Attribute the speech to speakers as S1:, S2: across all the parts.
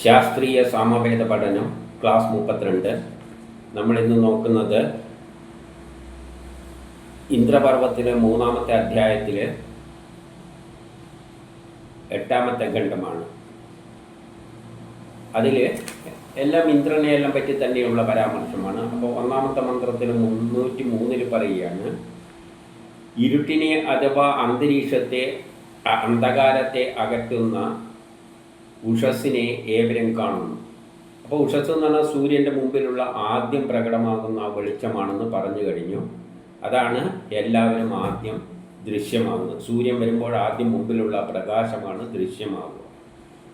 S1: ശാസ്ത്രീയ സാമവേദ പഠനം ക്ലാസ് മുപ്പത്തിരണ്ട്. നമ്മളിന്ന് നോക്കുന്നത് ഇന്ദ്രപർവത്തിലെ മൂന്നാമത്തെ അധ്യായത്തിലെ എട്ടാമത്തെ ഖണ്ഡമാണ്. അതിൽ എല്ലാം ഇന്ദ്രനെ എല്ലാം പറ്റി തന്നെയുള്ള പരാമർശമാണ്. അപ്പോൾ ഒന്നാമത്തെ മന്ത്രത്തിൽ മുന്നൂറ്റി മൂന്നിൽ പറയുകയാണ് ഇരുട്ടിനെ അഥവാ അന്തരീക്ഷത്തെ അന്ധകാരത്തെ അകറ്റുന്ന ഉഷസ്സിനെ ഏവരും കാണുന്നു. അപ്പോൾ ഉഷസ് എന്ന് പറഞ്ഞാൽ സൂര്യന്റെ മുമ്പിലുള്ള ആദ്യം പ്രകടമാകുന്ന ആ വെളിച്ചമാണെന്ന് പറഞ്ഞു കഴിഞ്ഞു. അതാണ് എല്ലാവരും ആദ്യം ദൃശ്യമാകുന്നത്. സൂര്യൻ വരുമ്പോൾ ആദ്യം മുമ്പിലുള്ള പ്രകാശമാണ് ദൃശ്യമാകുക.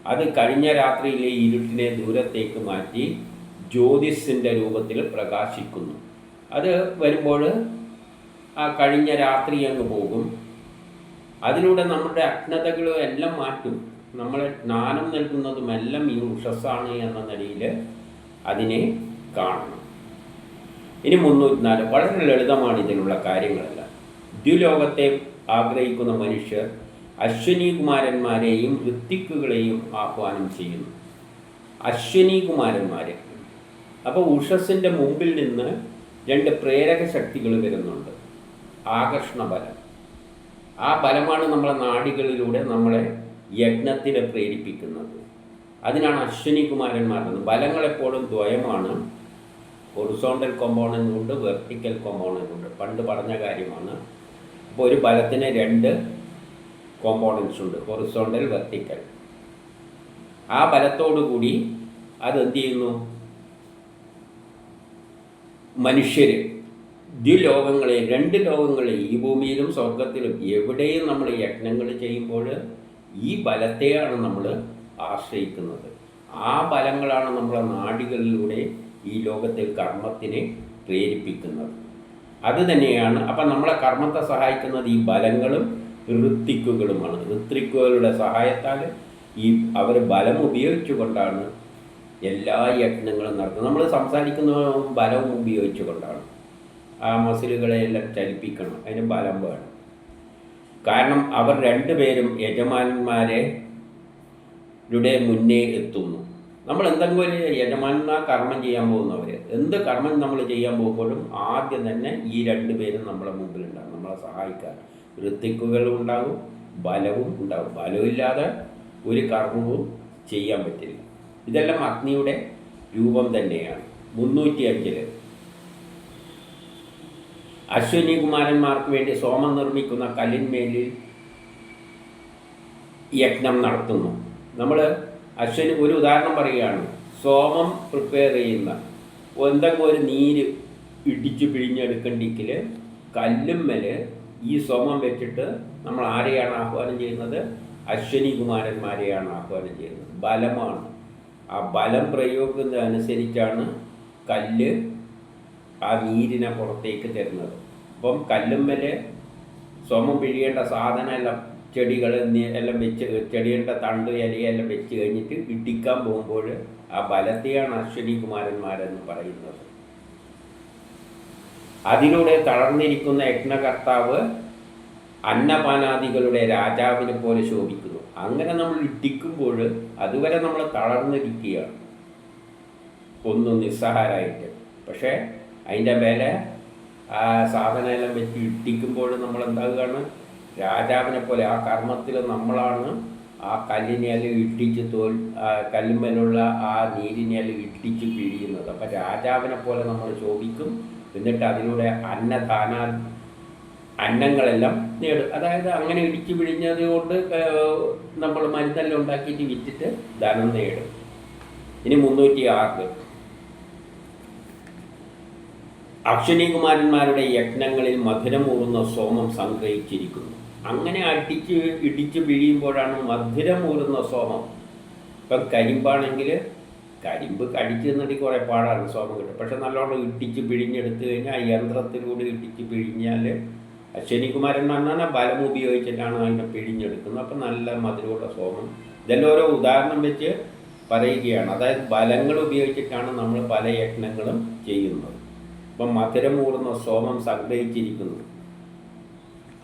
S1: അത് കഴിഞ്ഞ രാത്രിയിലെ ഇരുട്ടിനെ ദൂരത്തേക്ക് മാറ്റി ജ്യോതിസിന്റെ രൂപത്തിൽ പ്രകാശിക്കുന്നു. അത് വരുമ്പോൾ ആ കഴിഞ്ഞ രാത്രി അങ്ങ് പോകും. അതിലൂടെ നമ്മുടെ അജ്ഞതകളും എല്ലാം മാറ്റും. നമ്മളെ ജ്ഞാനം നൽകുന്നതുമെല്ലാം ഈ ഉഷസ്സാണ് എന്ന നിലയിൽ അതിനെ കാണണം. ഇനി മുന്നൂറ്റിനാല് വളരെ ലളിതമാണ് ഇതിനുള്ള കാര്യങ്ങളെല്ലാം. ദ്വിലോകത്തെ ആഗ്രഹിക്കുന്ന മനുഷ്യർ അശ്വനി കുമാരന്മാരെയും ഋത്തിക്കുകളെയും ആഹ്വാനം ചെയ്യുന്നു. അശ്വനി കുമാരന്മാരെ. അപ്പോൾ ഉഷസ്സിന്റെ മുമ്പിൽ നിന്ന് രണ്ട് പ്രേരക ശക്തികൾ വരുന്നുണ്ട്. ആകർഷണ ബലം. ആ ബലമാണ് നമ്മളെ നാടികളിലൂടെ നമ്മളെ യജ്ഞത്തിന് പ്രേരിപ്പിക്കുന്നത്. അതിനാണ് അശ്വിനി കുമാരന്മാരെന്ന് ബലങ്ങളെപ്പോഴും ദ്വയമാണ്. ഹൊറിസോണ്ടൽ കോമ്പോണന്റ് ഉണ്ട് വെർട്ടിക്കൽ കോമ്പോണന്റ് ഉണ്ട്. പണ്ട് പറഞ്ഞ കാര്യമാണ്. അപ്പോൾ ഒരു ബലത്തിന് രണ്ട് കോമ്പോണൻസ് ഉണ്ട്. ഹൊറിസോണ്ടൽ വെർട്ടിക്കൽ ആ ബലത്തോടു കൂടി അത് എന്ത് ചെയ്യുന്നു മനുഷ്യർ ദ്വിലോകങ്ങളെ രണ്ട് ലോകങ്ങളെ ഈ ഭൂമിയിലും സ്വർഗത്തിലും എവിടെയും നമ്മൾ യജ്ഞങ്ങൾ ചെയ്യുമ്പോൾ ഈ ബലത്തെയാണ് നമ്മൾ ആശ്രയിക്കുന്നത്. ആ ബലങ്ങളാണ് നമ്മളെ നാടികളിലൂടെ ഈ ലോകത്തെ കർമ്മത്തിനെ പ്രേരിപ്പിക്കുന്നത്. അത് തന്നെയാണ് അപ്പം നമ്മളെ കർമ്മത്തെ സഹായിക്കുന്നത് ഈ ബലങ്ങളും ഋത്തിക്കുകളുമാണ് ഋത്രിക്കുകളുടെ സഹായത്താൽ ഈ അവർ ബലം ഉപയോഗിച്ചുകൊണ്ടാണ് എല്ലാ യജ്ഞങ്ങളും നടക്കുന്നത്. നമ്മൾ സംസാരിക്കുന്ന ബലവും ഉപയോഗിച്ചുകൊണ്ടാണ്. ആ മസിലുകളെയെല്ലാം ചലിപ്പിക്കണം. അതിന് ബലം വേണം. കാരണം അവർ രണ്ടുപേരും യജമാനന്മാരെ യുടെ മുന്നേ എത്തുന്നു. നമ്മൾ എന്തെങ്കിലും ഒരു യജമാനന്മാർ കർമ്മം ചെയ്യാൻ പോകുന്നവർ എന്ത് കർമ്മം നമ്മൾ ചെയ്യാൻ പോകുമ്പോഴും ആദ്യം തന്നെ ഈ രണ്ട് പേരും നമ്മളെ മുമ്പിലുണ്ടാകും. നമ്മളെ സഹായിക്കാൻ ഋത്തിക്കുകളും ഉണ്ടാകും ബലവും ഉണ്ടാകും. ബലമില്ലാതെ ഒരു കർമ്മവും ചെയ്യാൻ പറ്റില്ല. ഇതെല്ലാം അഗ്നിയുടെ രൂപം തന്നെയാണ്. മുന്നൂറ്റി അഞ്ചിൽ അശ്വിനി കുമാരന്മാർക്ക് വേണ്ടി സോമം നിർമ്മിക്കുന്ന കല്ലിന്മേലിൽ യജ്ഞം നടത്തുന്നു. നമ്മൾ അശ്വിനി ഒരു ഉദാഹരണം പറയുകയാണ്. സോമം പ്രിപ്പയർ ചെയ്യുന്ന എന്തെങ്കിലും ഒരു നീര് ഇടിച്ച് പിഴിഞ്ഞെടുക്കണ്ടെങ്കിൽ കല്ലുമ്മൽ ഈ സോമം വെച്ചിട്ട് നമ്മൾ ആരെയാണ് ആഹ്വാനം ചെയ്യുന്നത്? അശ്വിനി കുമാരന്മാരെയാണ് ആഹ്വാനം ചെയ്യുന്നത്. ബലമാണ്. ആ ബലം പ്രയോഗിക്കുന്നതനുസരിച്ചാണ് കല്ല് ആ നീരിനെ പുറത്തേക്ക് തരുന്നത്. അപ്പം കല്ലുമ്മൽ സോമം പിഴിയേണ്ട സാധനം എല്ലാം ചെടികൾ എല്ലാം വെച്ച് ചെടികളുടെ തണ്ട് ഇലയെല്ലാം വെച്ച് കഴിഞ്ഞിട്ട് ഇടിക്കാൻ പോകുമ്പോൾ ആ ബലത്തെയാണ് അശ്വനി കുമാരന്മാരെന്ന് പറയുന്നത്. അതിലൂടെ തളർന്നിരിക്കുന്ന യജ്ഞകർത്താവ് അന്നപാനാദികളുടെ രാജാവിനെ പോലെ ശോഭിക്കുന്നു. അങ്ങനെ നമ്മൾ ഇടിക്കുമ്പോൾ അതുവരെ നമ്മൾ തളർന്നിരിക്കുകയാണ്. ഒന്നും നിസ്സഹാരായിട്ട്. പക്ഷേ അതിന്റെ മേലെ ആ സാധനമെല്ലാം വെച്ച് ഇട്ടിക്കുമ്പോൾ നമ്മൾ എന്താകുകയാണ് രാജാവിനെ പോലെ ആ കർമ്മത്തിൽ നമ്മളാണ് ആ കല്ലിനെ അല്ലെങ്കിൽ ഇട്ടിച്ച് തോൽ കല്ലുമ്മലുള്ള ആ നീരിനെ അല്ലെങ്കിൽ ഇട്ടിച്ച് പിഴിയുന്നത്. അപ്പം രാജാവിനെ പോലെ നമ്മൾ ശോഭിക്കും. എന്നിട്ട് അതിലൂടെ അന്നദാന അന്നങ്ങളെല്ലാം നേടും. അതായത് അങ്ങനെ ഇടിച്ച് പിഴിഞ്ഞത് കൊണ്ട് നമ്മൾ മരുന്നെല്ലാം ഉണ്ടാക്കിയിട്ട് വിറ്റിട്ട് ധനം നേടും. ഇനി മുന്നൂറ്റി ആറ് അശ്വനികുമാരന്മാരുടെ യജ്ഞങ്ങളിൽ മധുരമൂറുന്ന സോമം സംഗ്രഹിച്ചിരിക്കുന്നു. അങ്ങനെ അടിച്ച് ഇടിച്ച് പിഴിയുമ്പോഴാണ് മധുരമൂറുന്ന സോമം. ഇപ്പം കരിമ്പാണെങ്കിൽ കരിമ്പ് കടിച്ചു നിന്നിട്ട് കുറേ പാടാണ് സോമം കിട്ടും പക്ഷെ നല്ലോണം ഇട്ടിച്ച് പിഴിഞ്ഞെടുത്തു കഴിഞ്ഞാൽ ആ യന്ത്രത്തിലൂടെ ഇട്ടിച്ച് പിഴിഞ്ഞാൽ അശ്വനികുമാരൻ പറഞ്ഞാൽ ബലം ഉപയോഗിച്ചിട്ടാണ് അതിനെ പിഴിഞ്ഞെടുക്കുന്നത്. അപ്പം നല്ല മധുരമുള്ള സോമം. ഇതെല്ലാം ഓരോ ഉദാഹരണം വെച്ച് പറയുകയാണ്. അതായത് ബലങ്ങൾ ഉപയോഗിച്ചിട്ടാണ് നമ്മൾ പല യജ്ഞങ്ങളും ചെയ്യുന്നത്. അപ്പം മധുരമൂർന്ന സോമം സംഗ്രഹിച്ചിരിക്കുന്നു.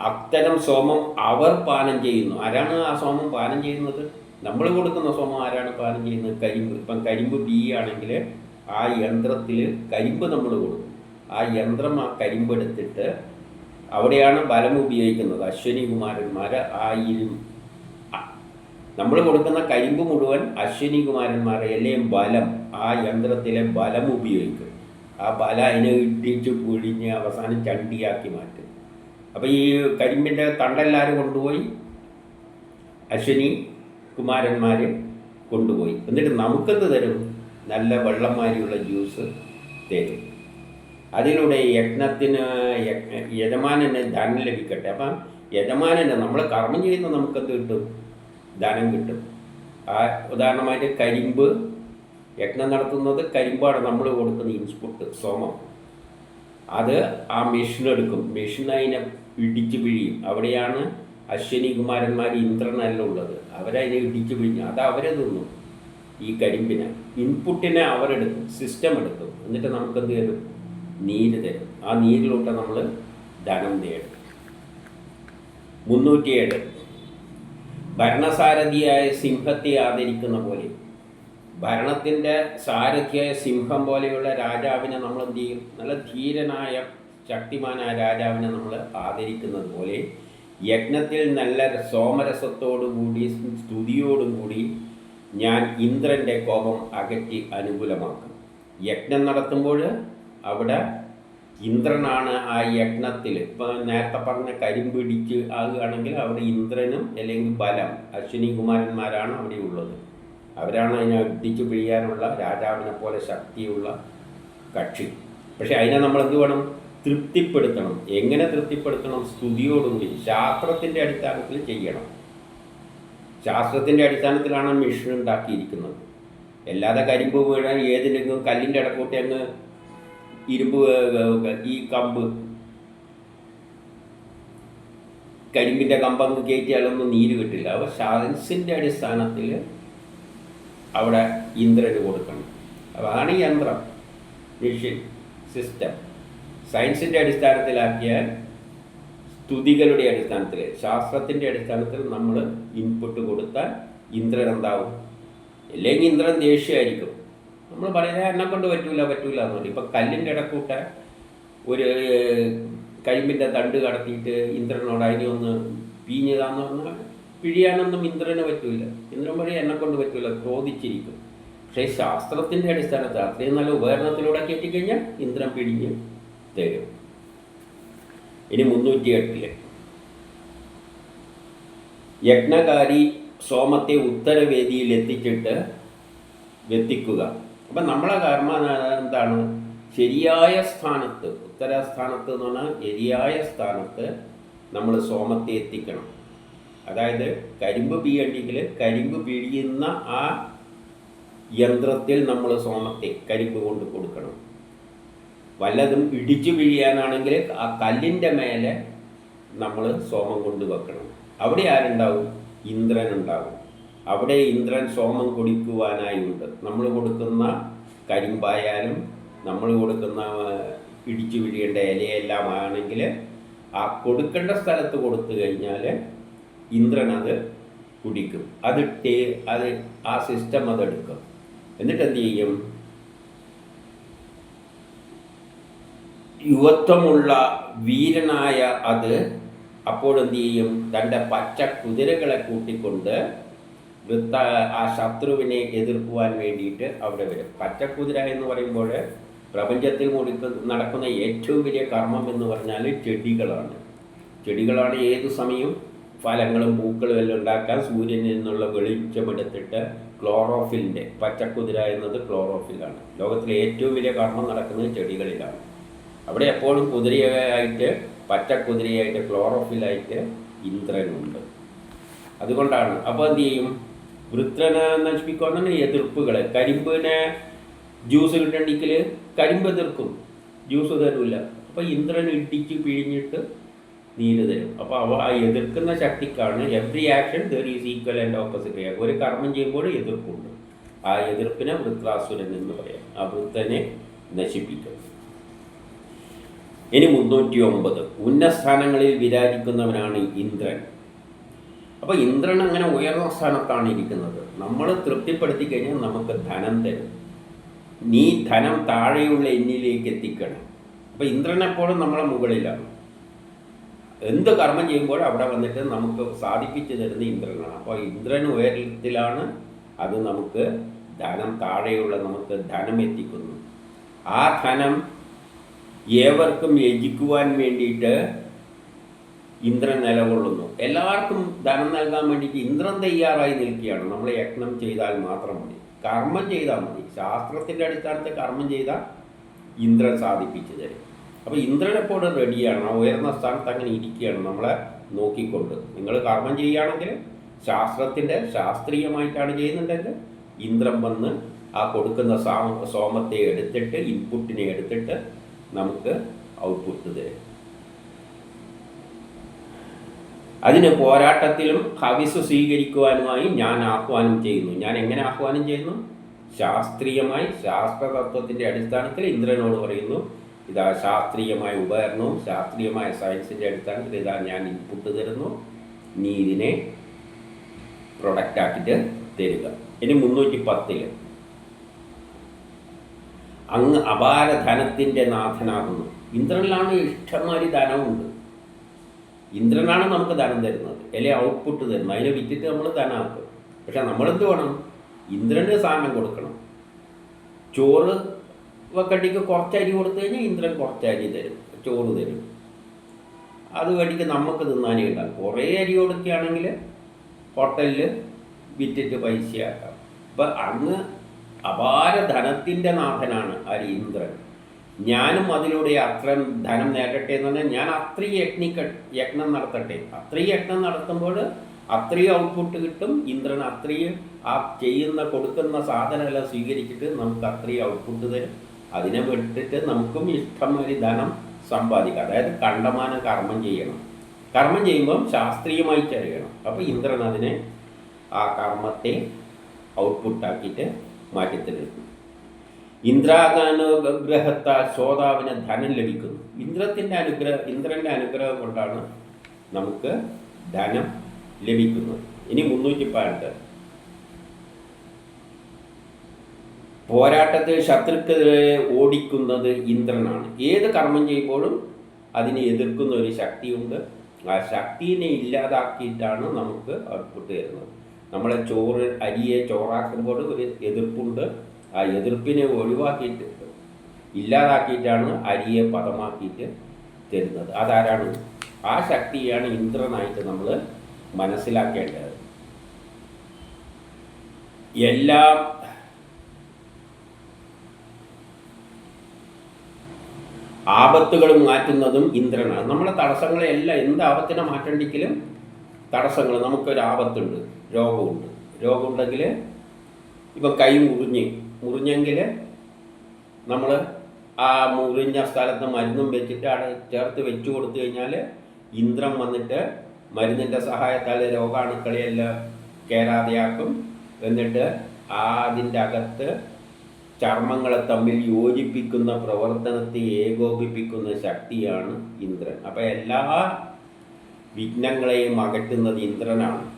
S1: അത്തരം സോമം അവർ പാനം ചെയ്യുന്നു. ആരാണ് ആ സോമം പാനം ചെയ്യുന്നത്? നമ്മൾ കൊടുക്കുന്ന സോമം ആരാണ് പാനം ചെയ്യുന്നത്? കരിമ്പ്. ഇപ്പം കരിമ്പ് ബി ആണെങ്കിൽ ആ യന്ത്രത്തിൽ കരിമ്പ് നമ്മൾ കൊടുക്കും. ആ യന്ത്രം ആ കരിമ്പ് എടുത്തിട്ട് അവിടെയാണ് ബലം ഉപയോഗിക്കുന്നത്. അശ്വനി കുമാരന്മാർ ആ ഇരു നമ്മൾ കൊടുക്കുന്ന കരിമ്പ് മുഴുവൻ അശ്വിനി കുമാരന്മാരെ എല്ലാം ബലം ആ യന്ത്രത്തിലെ ബലം ഉപയോഗിക്കും. ആ പല അതിനെ ഇടിച്ച് പിഴിഞ്ഞ് അവസാനം ചണ്ടിയാക്കി മാറ്റും. അപ്പോൾ ഈ കരിമ്പിന്റെ തണ്ടെല്ലാവരും കൊണ്ടുപോയി അശ്വിനി കുമാരന്മാർ കൊണ്ടുപോയി. എന്നിട്ട് നമുക്കെന്ത് തരും? നല്ല വെള്ളമാരിയുള്ള ജ്യൂസ് തരും. അതിലൂടെ യജ്ഞത്തിന് യജ്ഞ- യജമാനന് ധനം ലഭിക്കട്ടെ. അപ്പം യജമാനന് നമ്മൾ കർമ്മം ചെയ്യുന്ന നമുക്കെന്ത് കിട്ടും? ധനം കിട്ടും. ആ ഉദാഹരണമായിട്ട് കരിമ്പ് യജ്ഞം നടത്തുന്നത് കരിമ്പാണ്. നമ്മൾ കൊടുക്കുന്ന ഇൻസ്പുട്ട് സോമം. അത് ആ മെഷീൻ എടുക്കും. മെഷീൻ അതിനെ ഇടിച്ചു പിഴിയും. അവിടെയാണ് അശ്വിനി കുമാരന്മാർ ഇന്ദ്രനെല്ലാം ഉള്ളത്. അവരതിനെ ഇടിച്ചു പിഴിഞ്ഞു അത് അവരെ തിന്നും ഈ കരിമ്പിനെ. ഇൻപുട്ടിനെ അവരെടുക്കും സിസ്റ്റം എടുക്കും. എന്നിട്ട് നമുക്കെന്ത് തരും? നീര് തരും. ആ നീരിലോട്ട് നമ്മൾ ധനം തേടും. മുന്നൂറ്റിയേഴ്. ഭരണസാരഥിയായ സിംഹത്തെ ആദരിക്കുന്ന പോലെ. ഭരണത്തിന്റെ സാരഥിയായ സിംഹം പോലെയുള്ള രാജാവിനെ നമ്മൾ എന്ത് ചെയ്യും നല്ല ധീരനായ ശക്തിമാനായ രാജാവിനെ നമ്മൾ ആദരിക്കുന്നത് പോലെ യജ്ഞത്തിൽ നല്ല സോമരസത്തോടുകൂടി സ്തുതിയോടും കൂടി ഞാൻ ഇന്ദ്രന്റെ കോപം അകറ്റി അനുകൂലമാക്കും. യജ്ഞം നടത്തുമ്പോൾ അവിടെ ഇന്ദ്രനാണ് ആ യജ്ഞത്തിൽ ഇപ്പം നേരത്തെ പറഞ്ഞ കരിമ്പിടിച്ച് ആകുകയാണെങ്കിൽ അവിടെ ഇന്ദ്രനും അല്ലെങ്കിൽ ബലം അശ്വിനി കുമാരന്മാരാണ് അവിടെ ഉള്ളത്. അവരാണ് അതിനെ ഇടിച്ചു പിഴിയാനുള്ള രാജാവിനെ പോലെ ശക്തിയുള്ള കക്ഷി. പക്ഷെ അതിനെ നമ്മൾ എന്ത് വേണം തൃപ്തിപ്പെടുത്തണം. എങ്ങനെ തൃപ്തിപ്പെടുത്തണം? സ്തുതിയോടുകൂടി ശാസ്ത്രത്തിന്റെ അടിസ്ഥാനത്തിൽ ചെയ്യണം. ശാസ്ത്രത്തിന്റെ അടിസ്ഥാനത്തിലാണ് മിഷൻ ഉണ്ടാക്കിയിരിക്കുന്നത്. അല്ലാതെ കരിമ്പ് വീഴാൻ ഏതിനെങ്കിലും കല്ലിന്റെ ഇടക്കൂട്ടി അങ്ങ് ഇരുമ്പ് ഈ കമ്പ് കരിമ്പിന്റെ കമ്പങ്ങ് കയറ്റിയാലൊന്നും നീര് കിട്ടില്ല. അപ്പോൾ സയൻസിന്റെ അടിസ്ഥാനത്തിൽ അവിടെ ഇന്ദ്രന് കൊടുക്കണം. അതാണ് ഈ യന്ത്രം. മെഷീൻ സിസ്റ്റം സയൻസിന്റെ അടിസ്ഥാനത്തിലാക്കിയാൽ സ്തുതികളുടെ അടിസ്ഥാനത്തിൽ ശാസ്ത്രത്തിന്റെ അടിസ്ഥാനത്തിൽ നമ്മൾ ഇൻപുട്ട് കൊടുത്താൽ ഇന്ദ്രൻ എന്താവും? അല്ലെങ്കിൽ ഇന്ദ്രൻ ദേഷ്യമായിരിക്കും. നമ്മൾ പറയുന്നത് എന്നെ കൊണ്ട് പറ്റൂല പറ്റൂല എന്ന് പറയും ഇപ്പം കല്ലിന്റെ ഇടക്കൂട്ട ഒരു കരിമ്പിന്റെ തണ്ട് കടത്തിയിട്ട് ഇന്ദ്രനോട് അതിനെ ഒന്ന് പീഞ്ഞതാന്ന് പറഞ്ഞാൽ പിഴിയാനൊന്നും ഇന്ദ്രന് പറ്റൂല. ഇന്ദ്രൻ പറയും എന്നെ കൊണ്ട് പറ്റൂല. ക്രോധിച്ചിരിക്കും പക്ഷേ ശാസ്ത്രത്തിന്റെ അടിസ്ഥാനത്തിൽ അത്രയും നല്ല ഉപകരണത്തിലൂടെ കയറ്റിക്കഴിഞ്ഞാൽ ഇന്ദ്രൻ പിടിഞ്ഞ് തരും. ഇനി മുന്നൂറ്റി എട്ടിൽ യജ്ഞകാരി സോമത്തെ ഉത്തരവേദിയിൽ എത്തിച്ചിട്ട് എത്തിക്കുക. അപ്പം നമ്മളെ കർമ്മ എന്താണ്? ശരിയായ സ്ഥാനത്ത് ഉത്തരസ്ഥാനത്ത് എന്ന് പറഞ്ഞാൽ ശരിയായ സ്ഥാനത്ത് നമ്മൾ സോമത്തെ എത്തിക്കണം. അതായത് കരിമ്പ് പീയണ്ടെങ്കിൽ കരിമ്പ് പിഴിയുന്ന ആ യന്ത്രത്തിൽ നമ്മൾ സോമത്തെ കരിമ്പ് കൊണ്ട് കൊടുക്കണം. വല്ലതും ഇടിച്ചു പിഴിയാനാണെങ്കിൽ ആ കല്ലിന്റെ മേലെ നമ്മൾ സോമം കൊണ്ട് വെക്കണം. അവിടെ ആരുണ്ടാവും? ഇന്ദ്രൻ ഉണ്ടാവും. അവിടെ ഇന്ദ്രൻ സോമം കൊടുക്കുവാനായി ഉണ്ട് നമ്മൾ കൊടുക്കുന്ന കരിമ്പായാലും നമ്മൾ കൊടുക്കുന്ന ഇടിച്ചു പിഴിയേണ്ട ഇലയെല്ലാം ആണെങ്കിൽ ആ കൊടുക്കേണ്ട സ്ഥലത്ത് കൊടുത്തു കഴിഞ്ഞാൽ ഇന്ദ്രൻ അത് കുടിക്കും. അത് അത് ആ സിസ്റ്റം അതെടുക്കും എന്നിട്ട് എന്ത് ചെയ്യും? യുവത്വമുള്ള വീരനായ അത് അപ്പോഴെന്ത് ചെയ്യും? തന്റെ പച്ച കുതിരകളെ കൂട്ടിക്കൊണ്ട് വൃത്ത ആ ശത്രുവിനെ എതിർക്കുവാൻ വേണ്ടിയിട്ട് അവിടെ വരും. പച്ചക്കുതിര എന്ന് പറയുമ്പോൾ പ്രപഞ്ചത്തിൽ കൂടി നടക്കുന്ന ഏറ്റവും വലിയ കർമ്മം എന്ന് പറഞ്ഞാൽ ചെടികളാണ്. ചെടികളാണ് ഏത് സമയം ഫലങ്ങളും പൂക്കളും എല്ലാം ഉണ്ടാക്കാൻ സൂര്യനിൽ നിന്നുള്ള വെളിച്ചമെടുത്തിട്ട് ക്ലോറോഫിലിന്റെ പച്ചക്കുതിര എന്നത് ക്ലോറോഫിലാണ്. ലോകത്തിലെ ഏറ്റവും വലിയ കർമ്മം നടക്കുന്നത് ചെടികളിലാണ്. അവിടെ എപ്പോഴും കുതിരയായിട്ട് പച്ചക്കുതിരയായിട്ട് ക്ലോറോഫിലായിട്ട് ഇന്ദ്രനുണ്ട്. അതുകൊണ്ടാണ്. അപ്പോൾ എന്ത് ചെയ്യും? വൃത്രനെ നശിപ്പിക്കുന്ന എതിർപ്പുകൾ കരിമ്പിനെ ജ്യൂസ് കിട്ടണ്ടെങ്കിൽ കരിമ്പ് എതിർക്കും ജ്യൂസ് തരില്ല അപ്പോൾ ഇന്ദ്രൻ ഇടിച്ച് പിഴിഞ്ഞിട്ട് നീര് തരും അപ്പോൾ അവ എതിർക്കുന്ന ശക്തിക്കാണ് every action there is equal and opposite ഒരു കർമ്മം ചെയ്യുമ്പോൾ എതിർപ്പുണ്ട്. ആ എതിർപ്പിനെ വൃത്രാസുരൻ എന്ന് പറയാം. ആ വൃത്തനെ നശിപ്പിക്കും. ഇനി മുന്നൂറ്റി ഒമ്പത് ഉന്നസ്ഥാനങ്ങളിൽ വിരാജിക്കുന്നവനാണ് ഇന്ദ്രൻ. അപ്പോൾ ഇന്ദ്രൻ അങ്ങനെ ഉയർന്ന സ്ഥാനത്താണ് ഇരിക്കുന്നത്. നമ്മൾ തൃപ്തിപ്പെടുത്തി കഴിഞ്ഞാൽ നമുക്ക് ധനം തരും. നീ ധനം താഴെയുള്ള എന്നിലേക്ക് എത്തിക്കണം. അപ്പോൾ ഇന്ദ്രനെപ്പോഴും നമ്മളെ മുകളിലാണ്. എന്ത് കർമ്മം ചെയ്യുമ്പോൾ അവിടെ വന്നിട്ട് നമുക്ക് സാധിപ്പിച്ചു തരുന്ന ഇന്ദ്രനാണ്. അപ്പോൾ ഇന്ദ്രൻ ഉയരത്തിലാണ് അത് നമുക്ക് ധനം താഴെയുള്ള നമുക്ക് ധനം എത്തിക്കുന്നു. ആ ധനം ഏവർക്കും യജിക്കുവാൻ വേണ്ടിയിട്ട് ഇന്ദ്രൻ നിലകൊള്ളുന്നു. എല്ലാവർക്കും ധനം നൽകാൻ വേണ്ടിയിട്ട് ഇന്ദ്രൻ തയ്യാറായി നിൽക്കുകയാണ്. നമ്മൾ യജ്ഞം ചെയ്താൽ മാത്രം മതി. കർമ്മം ചെയ്താൽ മതി. ശാസ്ത്രത്തിന്റെ അടിസ്ഥാനത്തിൽ കർമ്മം ചെയ്താൽ ഇന്ദ്രൻ സാധിപ്പിച്ചു തരും. അപ്പോൾ ഇന്ദ്രൻ എപ്പോഴും റെഡിയാണ് ആ ഉയർന്ന സ്ഥാനത്ത് അങ്ങനെ ഇരിക്കുകയാണ് നമ്മളെ നോക്കിക്കൊണ്ട്. നിങ്ങൾ കർമ്മം ചെയ്യുകയാണെങ്കിൽ ശാസ്ത്രത്തിന്റെ ശാസ്ത്രീയമായിട്ടാണ് ചെയ്യുന്നുണ്ടെങ്കിൽ ഇന്ദ്രൻ വന്ന് ആ കൊടുക്കുന്ന സോമത്തെ എടുത്തിട്ട് ഇൻപുട്ടിനെ എടുത്തിട്ട് നമുക്ക് ഔട്ട്പുട്ട് തരും. അതിന് പോരാട്ടത്തിലും ഹവിസ് സ്വീകരിക്കുവാനുമായി ഞാൻ ആഹ്വാനം ചെയ്യുന്നു. ഞാൻ എങ്ങനെ ആഹ്വാനം ചെയ്യുന്നു? ശാസ്ത്രീയമായി ശാസ്ത്രതത്വത്തിന്റെ അടിസ്ഥാനത്തിൽ ഇന്ദ്രനോട് പറയുന്നു ഇതാ ശാസ്ത്രീയമായ ഉപകരണവും ശാസ്ത്രീയമായ സയൻസിന്റെ അടിസ്ഥാനത്തിൽ ഇതാ ഞാൻ ഇൻപുട്ട് തരുന്നു. നീ ഇതിനെ പ്രൊഡക്റ്റ് ആക്കിയിട്ട് തരിക. ഇനി മുന്നൂറ്റി പത്തിൽ അങ്ങ് അപാര ധനത്തിന്റെ നാഥനാകുന്നു. ഇന്ദ്രനിലാണ് ഇഷ്ടംമാതിരി ധനമുണ്ട്. ഇന്ദ്രനാണ് നമുക്ക് ധനം തരുന്നത്. അല്ലെ ഔട്ട്പുട്ട് തരുന്നത്. അതിനെ വിറ്റിട്ട് നമ്മൾ ധനമാക്കും പക്ഷെ നമ്മളെന്ത് വേണം? ഇന്ദ്രന് സാധനം കൊടുക്കണം. ചോറ് വക്കട്ടിക്ക് കുറച്ച് അരി കൊടുത്തു കഴിഞ്ഞാൽ ഇന്ദ്രൻ കുറച്ച് അരി തരും ചോറ് തരും. അത് വേണ്ടിക്ക് നമുക്ക് തിന്നാനേ ഉണ്ടാകും കുറേ അരി കൊടുക്കുകയാണെങ്കിൽ ഹോട്ടലിൽ വിറ്റിട്ട് പൈസയാക്കാം. അപ്പം അങ്ങ് അപാര ധനത്തിന്റെ നാഥനാണ് ആ ഇന്ദ്രൻ. ഞാനും അതിലൂടെ അത്രയും ധനം നേടട്ടെ എന്ന് പറഞ്ഞാൽ ഞാൻ അത്രയും യജ്ഞിക്ക യജ്ഞം നടത്തട്ടെ. അത്രയും യജ്ഞം നടത്തുമ്പോൾ അത്രയും ഔട്ട്പുട്ട് കിട്ടും. ഇന്ദ്രൻ അത്രയും ആ ചെയ്യുന്ന കൊടുക്കുന്ന സാധനമെല്ലാം സ്വീകരിച്ചിട്ട് നമുക്ക് അത്രയും ഔട്ട്പുട്ട് തരും. അതിനെ വിട്ടിട്ട് നമുക്കും ഇഷ്ടംമാതിരി ധനം സമ്പാദിക്കാം. അതായത് കണ്ടമാനം കർമ്മം ചെയ്യണം. കർമ്മം ചെയ്യുമ്പം ശാസ്ത്രീയമായി അറിയണം അപ്പോൾ ഇന്ദ്രൻ അതിനെ ആ കർമ്മത്തെ ഔട്ട്പുട്ടാക്കിയിട്ട് മാറ്റിത്തെടുക്കും ഇന്ദ്രാഗാനുഗ്രഹത്താൽ ശ്രോതാവിന് ധനം ലഭിക്കുന്നു. ഇന്ദ്രത്തിന്റെ അനുഗ്രഹം ഇന്ദ്രന്റെ അനുഗ്രഹം കൊണ്ടാണ് നമുക്ക് ധനം ലഭിക്കുന്നത്. ഇനി മുന്നൂറ്റി പതിനെട്ട് പോരാട്ടത്തിൽ ശത്രുക്കെതിരെ ഓടിക്കുന്നത് ഇന്ദ്രനാണ്. ഏത് കർമ്മം ചെയ്യുമ്പോഴും അതിനെ എതിർക്കുന്ന ഒരു ശക്തിയുണ്ട്. ആ ശക്തിനെ ഇല്ലാതാക്കിയിട്ടാണ് നമുക്ക് ഔട്ട്പുട്ട് തരുന്നത്. നമ്മളെ ചോറ് അരിയെ ചോറാക്കുമ്പോൾ ഒരു എതിർപ്പുണ്ട്. ആ എതിർപ്പിനെ ഒഴിവാക്കിയിട്ട് ഇല്ലാതാക്കിയിട്ടാണ് അരിയെ പദമാക്കിയിട്ട് തരുന്നത്. അതാരാണ്? ആ ശക്തിയാണ് ഇന്ദ്രനായിട്ട് നമ്മൾ മനസ്സിലാക്കേണ്ടത്. എല്ലാം ആപത്തുകൾ മാറ്റുന്നതും ഇന്ദ്രനാണ്. നമ്മളെ തടസ്സങ്ങളെല്ലാം എന്ത് ആപത്തിനെ മാറ്റണ്ടെങ്കിലും തടസ്സങ്ങൾ നമുക്കൊരു ആപത്തുണ്ട് രോഗമുണ്ട്. രോഗമുണ്ടെങ്കിൽ ഇപ്പം കൈ മുറിഞ്ഞ് മുറിഞ്ഞെങ്കിൽ നമ്മൾ ആ മുറിഞ്ഞ സ്ഥലത്ത് മരുന്നും വെച്ചിട്ട് അവിടെ ചേർത്ത് വെച്ചു കൊടുത്തു കഴിഞ്ഞാൽ ഇന്ദ്രം വന്നിട്ട് മരുന്നിന്റെ സഹായത്താൽ രോഗാണുക്കളെയെല്ലാം കയറാതെയാക്കും എന്നിട്ട് അതിന്റെ അകത്ത് ചർമ്മങ്ങളെ തമ്മിൽ യോജിപ്പിക്കുന്ന പ്രവർത്തനത്തെ ഏകോപിപ്പിക്കുന്ന ശക്തിയാണ് ഇന്ദ്രൻ. അപ്പം എല്ലാ വിഘ്നങ്ങളെയും അകറ്റുന്നത് ഇന്ദ്രനാണ്.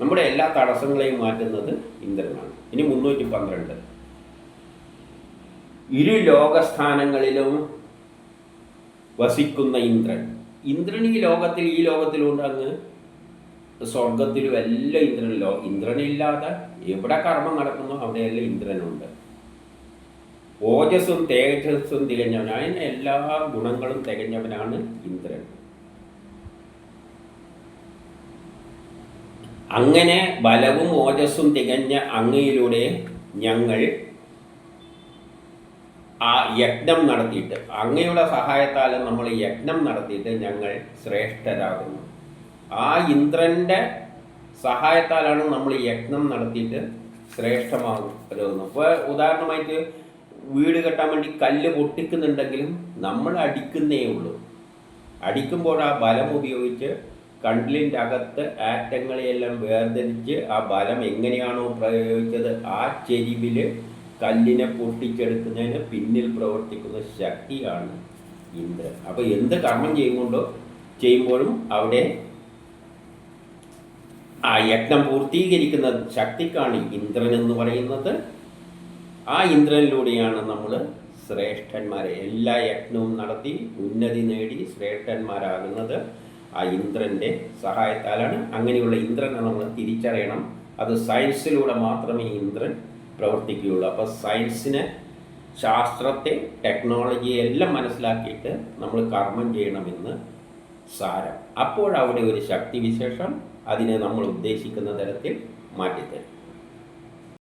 S1: നമ്മുടെ എല്ലാ തടസ്സങ്ങളെയും മാറ്റുന്നത് ഇന്ദ്രനാണ്. ഇനി മുന്നൂറ്റി പന്ത്രണ്ട്. ഇരു ലോകസ്ഥാനങ്ങളിലും വസിക്കുന്ന ഇന്ദ്രൻ. ഇന്ദ്രൻ ഈ ലോകത്തിൽ ഈ ലോകത്തിലുണ്ട് അങ്ങ്. സ്വർഗത്തിലും എല്ലാം ഇന്ദ്രനിലോ. ഇന്ദ്രനില്ലാതെ എവിടെ കർമ്മം നടക്കുന്നു? അവിടെയെല്ലാം ഇന്ദ്രനുണ്ട്. ഓജസ്സും തേജസ്സും തികഞ്ഞവനായ എല്ലാ ഗുണങ്ങളും തികഞ്ഞവനാണ് ഇന്ദ്രൻ. അങ്ങനെ ബലവും ഓജസ്സും തികഞ്ഞ അങ്ങയിലൂടെ ഞങ്ങൾ ആ യജ്ഞം നടത്തിയിട്ട് അങ്ങയുടെ സഹായത്താൽ നമ്മൾ യജ്ഞം നടത്തിയിട്ട് ഞങ്ങൾ ശ്രേഷ്ഠരാകുന്നു. ആ ഇന്ദ്രന്റെ സഹായത്താലാണ് നമ്മൾ യജ്ഞം നടത്തിയിട്ട് ശ്രേഷ്ഠമാകുന്നത്. ഇപ്പോൾ ഉദാഹരണമായിട്ട് വീട് കെട്ടാൻ വേണ്ടി കല്ല് പൊട്ടിക്കുന്നുണ്ടെങ്കിലും നമ്മൾ അടിക്കുന്നേ ഉള്ളൂ. അടിക്കുമ്പോൾ ആ ബലം ഉപയോഗിച്ച് കണ്ടിലിന്റെ അകത്ത് ആറ്റങ്ങളെയെല്ലാം വേർതിരിച്ച് ആ ബലം എങ്ങനെയാണോ പ്രയോഗിച്ചത് ആ ചെരിവിൽ കല്ലിനെ പൊട്ടിച്ചെടുക്കുന്നതിന് പിന്നിൽ പ്രവർത്തിക്കുന്ന ശക്തിയാണ് ഇന്ദ്രൻ. അപ്പോൾ എന്ത് കർമ്മം ചെയ്യുമ്പോണ്ടോ ചെയ്യുമ്പോഴും അവിടെ ആ യജ്ഞം പൂർത്തീകരിക്കുന്ന ശക്തിക്കാണ് ഇന്ദ്രൻ എന്ന് പറയുന്നത്. ആ ഇന്ദ്രനിലൂടെയാണ് നമ്മൾ ശ്രേഷ്ഠന്മാരെ എല്ലാ യജ്ഞവും നടത്തി ഉന്നതി നേടി ശ്രേഷ്ഠന്മാരാകുന്നത്. ആ ഇന്ദ്രന്റെ സഹായത്താലാണ്. അങ്ങനെയുള്ള ഇന്ദ്രനെ നമ്മൾ തിരിച്ചറിയണം. അത് സയൻസിലൂടെ മാത്രമേ ഇന്ദ്രൻ പ്രവർത്തിക്കുകയുള്ളൂ. അപ്പോൾ സയൻസിനെ ശാസ്ത്രത്തെ ടെക്നോളജിയെ എല്ലാം മനസ്സിലാക്കിയിട്ട് നമ്മൾ കർമ്മം ചെയ്യണമെന്ന് സാരം. അപ്പോഴവിടെ ഒരു ശക്തിവിശേഷം അതിനെ നമ്മൾ ഉദ്ദേശിക്കുന്ന തരത്തിൽ മാറ്റിത്തരും.